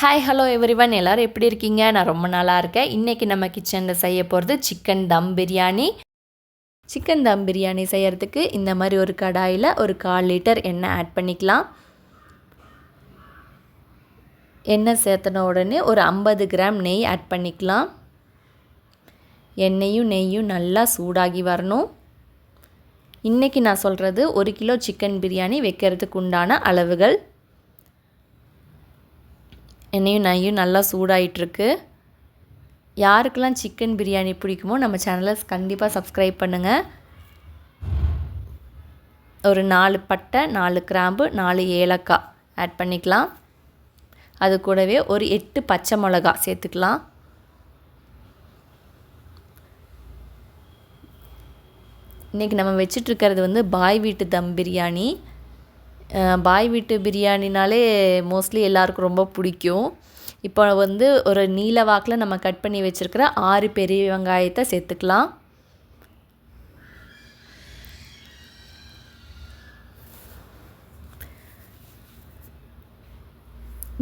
Hi hello everyone எல்லோரும் எப்படி இருக்கீங்க? நான் ரொம்ப நல்லா இருக்கேன். இன்றைக்கி நம்ம கிச்சனில் செய்ய போகிறது சிக்கன் தம் பிரியாணி. சிக்கன் தம் பிரியாணி செய்கிறதுக்கு இந்த மாதிரி ஒரு கடாயில் ஒரு கால் லிட்டர் எண்ணெய் ஆட் பண்ணிக்கலாம். எண்ணெய் சேர்த்தன உடனே ஒரு ஐம்பது கிராம் நெய் ஆட் பண்ணிக்கலாம். எண்ணெயும் நெய்யும் நல்லா சூடாகி வரணும். இன்றைக்கி நான் சொல்கிறது ஒரு கிலோ சிக்கன் பிரியாணி வைக்கிறதுக்கு உண்டான அளவுகள். எண்ணெயும் நெய்யும் நல்லா சூடாயிட்ருக்கு யாருக்கெல்லாம் சிக்கன் பிரியாணி பிடிக்குமோ நம்ம சேனலை கண்டிப்பாக சப்ஸ்கிரைப் பண்ணுங்கள் ஒரு நாலு பட்டை நாலு கிராம்பு நாலு ஏலக்காய் ஆட் பண்ணிக்கலாம். அது கூடவே ஒரு எட்டு பச்சை மிளகா சேர்த்துக்கலாம். இன்றைக்கி நம்ம வச்சிட்ருக்கிறது வந்து பாய் வீட்டு தம் பிரியாணி. பாய் வீட்டு பிரியாணினாலே மோஸ்ட்லி எல்லாருக்கும் ரொம்ப பிடிக்கும். இப்போ வந்து ஒரு நீல வாக்கில் நம்ம கட் பண்ணி வச்சுருக்கிற ஆறு பெரிய வெங்காயத்தை சேர்த்துக்கலாம்.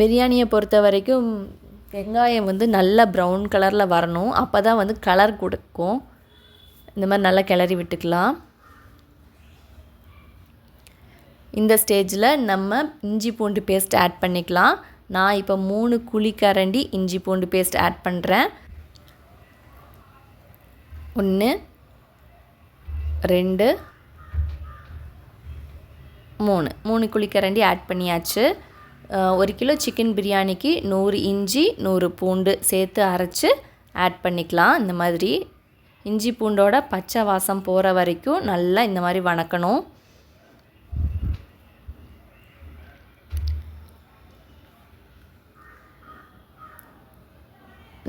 பிரியாணியை பொறுத்த வரைக்கும் வெங்காயம் வந்து நல்ல ப்ரௌன் கலரில் வரணும். அப்போ தான் வந்து கலர் கொடுக்கும். இந்த மாதிரி நல்லா கிளறி விட்டுக்கலாம். இந்த ஸ்டேஜில் நம்ம இஞ்சி பூண்டு பேஸ்ட் ஆட் பண்ணிக்கலாம். நான் இப்போ மூணு குழிக்கரண்டி இஞ்சி பூண்டு பேஸ்ட் ஆட் பண்ணுறேன் ஒன்று ரெண்டு மூணு. மூணு குழிக்கரண்டி ஆட் பண்ணியாச்சு. ஒரு கிலோ சிக்கன் பிரியாணிக்கு நூறு இஞ்சி நூறு பூண்டு சேர்த்து அரைச்சி ஆட் பண்ணிக்கலாம். இந்த மாதிரி இஞ்சி பூண்டோட பச்சை வாசம் போகிற வரைக்கும் நல்லா இந்த மாதிரி வணக்கணும்.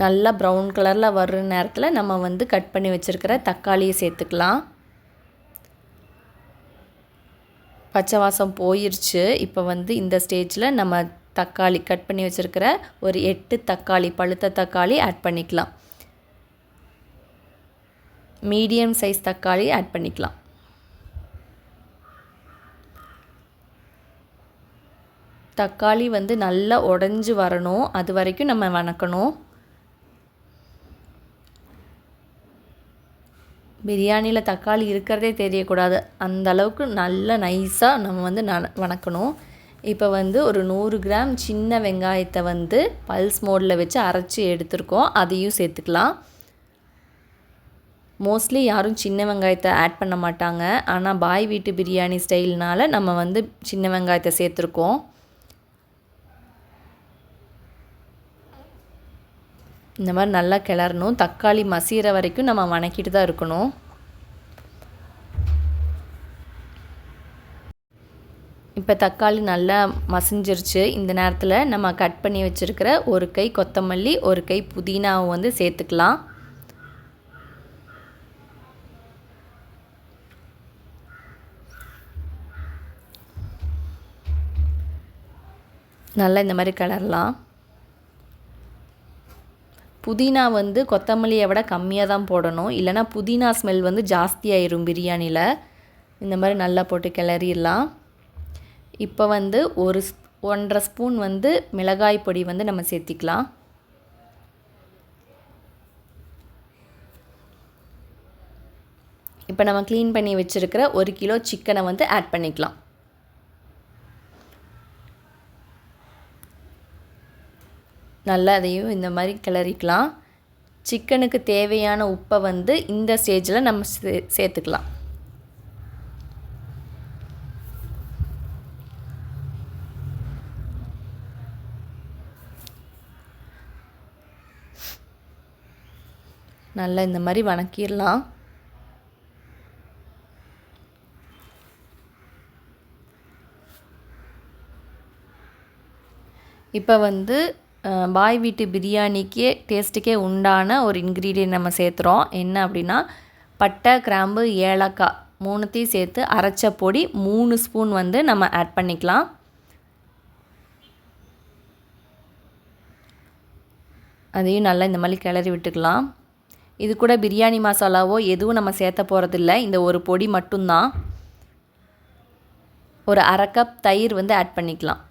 நல்லா ப்ரௌன் கலரில் வர்ற நேரத்தில் நம்ம வந்து கட் பண்ணி வச்சுருக்கிற தக்காளியை சேர்த்துக்கலாம். பச்சை வாசம் போயிடுச்சு இப்போ வந்து இந்த ஸ்டேஜில் நம்ம தக்காளி கட் பண்ணி வச்சுருக்கிற ஒரு எட்டு தக்காளி பழுத்த தக்காளி ஆட் பண்ணிக்கலாம். மீடியம் சைஸ் தக்காளி ஆட் பண்ணிக்கலாம். தக்காளி வந்து நல்லா உடஞ்சி வரணும். அது வரைக்கும் நம்ம வணக்கணும். பிரியாணியில் தக்காளி இருக்கிறதே தெரியக்கூடாது. அந்த அளவுக்கு நல்ல நைஸாக நம்ம வந்து ந வணக்கணும். இப்போ வந்து ஒரு நூறு கிராம் சின்ன வெங்காயத்தை வந்து பல்ஸ் மோடில் வச்சு அரைச்சி எடுத்துருக்கோம். அதையும் சேர்த்துக்கலாம். மோஸ்ட்லி யாரும் சின்ன வெங்காயத்தை ஆட் பண்ண மாட்டாங்க. ஆனால் பாய் வீட்டு பிரியாணி ஸ்டைல்னால் நம்ம வந்து சின்ன வெங்காயத்தை சேர்த்துருக்கோம். இந்த மாதிரி நல்லா கிளறணும். தக்காளி மசிகிற வரைக்கும் நம்ம வணக்கிட்டு தான் இருக்கணும். இப்போ தக்காளி நல்லா மசிஞ்சிருச்சு. இந்த நேரத்தில் நம்ம கட் பண்ணி வச்சுருக்கிற ஒரு கை கொத்தமல்லி ஒரு கை புதினாவை வந்து சேர்த்துக்கலாம். நல்லா இந்த மாதிரி கிளறலாம். புதினா வந்து கொத்தமல்லியை விட கம்மியாக தான் போடணும். இல்லைனா புதினா ஸ்மெல் வந்து ஜாஸ்தியாயிரும் பிரியாணியில் இந்த மாதிரி நல்லா போட்டு கிளறிடலாம். இப்போ வந்து ஒரு ஒன்றரை ஸ்பூன் வந்து மிளகாய் பொடி வந்து நம்ம சேர்த்திக்கலாம். இப்போ நம்ம க்ளீன் பண்ணி வச்சுருக்கிற ஒரு கிலோ சிக்கனை வந்து ஆட் பண்ணிக்கலாம். நல்லா அதையும் இந்த மாதிரி கிளறிக்கலாம். சிக்கனுக்கு தேவையான உப்பை வந்து இந்த ஸ்டேஜில் நம்ம சே சேர்த்துக்கலாம். நல்லா இந்த மாதிரி வணக்கிடலாம். இப்போ வந்து பாய் வீட்டு பிரியாணிக்கே டேஸ்ட்டுக்கே உண்டான ஒரு இன்க்ரீடியன்ட் நம்ம சேர்த்துறோம். என்ன அப்படின்னா பட்டை கிராம்பு ஏலக்காய் மூணுத்தையும் சேர்த்து அரைச்ச பொடி மூணு ஸ்பூன் வந்து நம்ம ஆட் பண்ணிக்கலாம். அதையும் நல்லா இந்த மாதிரி கிளறி விட்டுக்கலாம். இது கூட பிரியாணி மசாலாவோ எதுவும் நம்ம சேர்த்த போகிறதில்ல இந்த ஒரு பொடி மட்டும்தான். ஒரு அரை கப் தயிர் வந்து ஆட் பண்ணிக்கலாம்.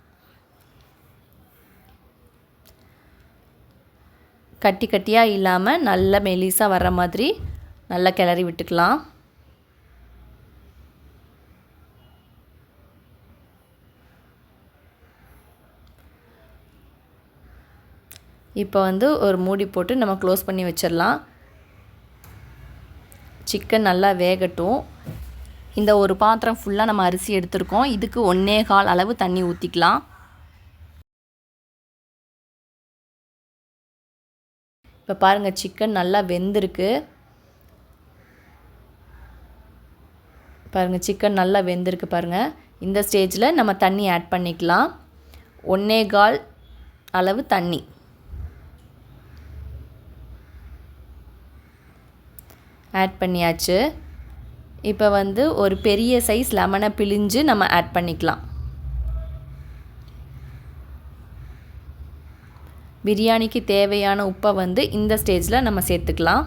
கட்டி கட்டியாக இல்லாமல் நல்ல மெலிசாக வர்ற மாதிரி நல்லா கிளறி விட்டுக்கலாம். இப்போ வந்து ஒரு மூடி போட்டு நம்ம க்ளோஸ் பண்ணி வச்சிடலாம். சிக்கன் நல்லா வேகட்டும். இந்த ஒரு பாத்திரம் ஃபுல்லாக நம்ம அரிசி எடுத்திருக்கோம். இதுக்கு ஒன்றே கால் அளவு தண்ணி ஊற்றிக்கலாம் இப்போ பாருங்கள் சிக்கன் நல்லா வெந்திருக்கு. பாருங்கள் சிக்கன் நல்லா வெந்திருக்கு பாருங்கள் இந்த ஸ்டேஜில் நம்ம தண்ணி ஆட் பண்ணிக்கலாம். ஒன்றே கால் அளவு தண்ணி. ஆட் பண்ணியாச்சு. இப்போ வந்து ஒரு பெரிய சைஸ் லெமனை பிழிஞ்சு நம்ம ஆட் பண்ணிக்கலாம். பிரியாணிக்கு தேவையான உப்பை வந்து இந்த ஸ்டேஜில் நம்ம சேர்த்துக்கலாம்.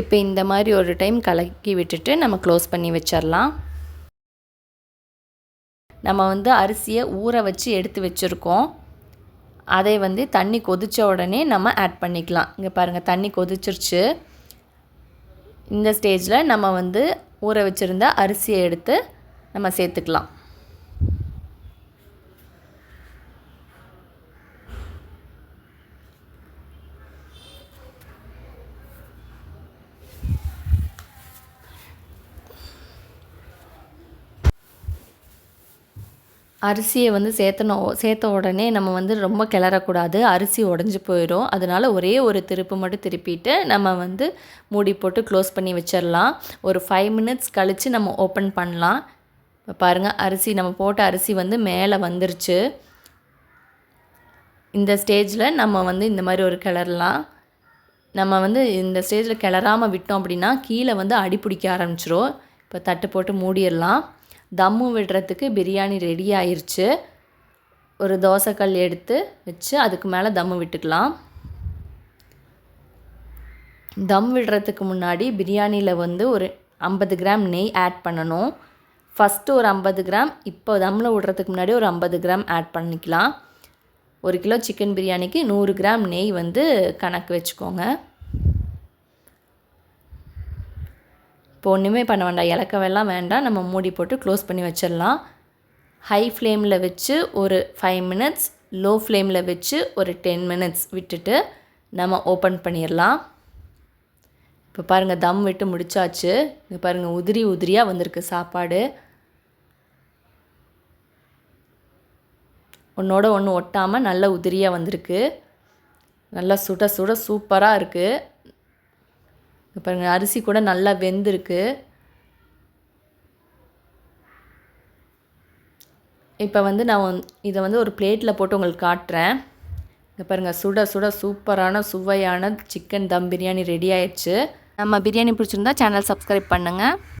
இப்போ இந்த மாதிரி ஒரு டைம் கலக்கி விட்டுட்டு நம்ம க்ளோஸ் பண்ணி வச்சிடலாம் நம்ம வந்து அரிசியை ஊற வச்சு எடுத்து வச்சுருக்கோம். அதை வந்து தண்ணி கொதித்த உடனே நம்ம ஆட் பண்ணிக்கலாம். இங்கே பாருங்கள் தண்ணி கொதிச்சிருச்சு. இந்த ஸ்டேஜில் நம்ம வந்து ஊற வச்சுருந்த அரிசியை எடுத்து நம்ம சேர்த்துக்கலாம். அரிசியை வந்து சேர்த்தணும் சேர்த்த உடனே நம்ம வந்து ரொம்ப கிளறக்கூடாது. அரிசி உடஞ்சி போயிடும் அதனால் ஒரே ஒரு திருப்பு மட்டும் திருப்பிட்டு நம்ம வந்து மூடி போட்டு க்ளோஸ் பண்ணி வச்சிடலாம் ஒரு ஃபைவ் மினிட்ஸ் கழித்து நம்ம ஓப்பன் பண்ணலாம். இப்போ பாருங்கள் அரிசி நம்ம போட்ட அரிசி வந்து மேலே வந்துருச்சு. இந்த ஸ்டேஜில் நம்ம வந்து இந்த மாதிரி ஒரு கிளறலாம். நம்ம வந்து இந்த ஸ்டேஜில் கிளறாமல் விட்டோம் அப்படின்னா கீழே வந்து அடி பிடிக்க ஆரம்பிச்சிரும். இப்போ தட்டு போட்டு மூடிடலாம் தம்மு விடுறதுக்கு பிரியாணி ரெடி ஆயிடுச்சு ஒரு தோசைக்கல் எடுத்து வச்சு அதுக்கு மேலே தம்மு விட்டுக்கலாம். தம் விடுறதுக்கு முன்னாடி பிரியாணியில் வந்து ஒரு ஐம்பது கிராம் நெய் ஆட் பண்ணணும். ஃபஸ்ட்டு ஒரு ஐம்பது கிராம் இப்போ தம்மில் விடுறதுக்கு முன்னாடி ஒரு ஐம்பது கிராம் ஆட் பண்ணிக்கலாம். ஒரு கிலோ சிக்கன் பிரியாணிக்கு நூறு கிராம் நெய் வந்து கணக்கு வச்சுக்கோங்க. இப்போ ஒன்றுமே பண்ண வேண்டாம். இலக்கவெல்லாம் வேண்டாம். நம்ம மூடி போட்டு க்ளோஸ் பண்ணி வச்சிடலாம். ஹை ஃப்ளேமில் வச்சு ஒரு ஃபைவ் மினிட்ஸ் லோ ஃப்ளேமில் வச்சு ஒரு டென் மினிட்ஸ் விட்டுட்டு நம்ம ஓப்பன் பண்ணிடலாம். இப்போ பாருங்கள் தம் விட்டு முடிச்சாச்சு. இங்கே பாருங்கள் உதிரி உதிரியாக வந்திருக்கு சாப்பாடு. ஒன்றோட ஒன்று ஒட்டாமல் நல்ல உதிரியாக வந்திருக்கு. நல்லா சுட சுட சூப்பராக இருக்குது பாருங்கள் அரிசி கூட நல்லா வெந்திருக்கு. இப்போ வந்து நான் இதை வந்து ஒரு பிளேட்டில் போட்டு உங்களுக்கு காட்டுறேன். இங்கே பாருங்கள் சுட சுட சூப்பரான சுவையான சிக்கன் தம் பிரியாணி ரெடி ஆயிடுச்சு நம்ம பிரியாணி பிடிச்சிருந்தா சேனல் சப்ஸ்கிரைப் பண்ணுங்கள்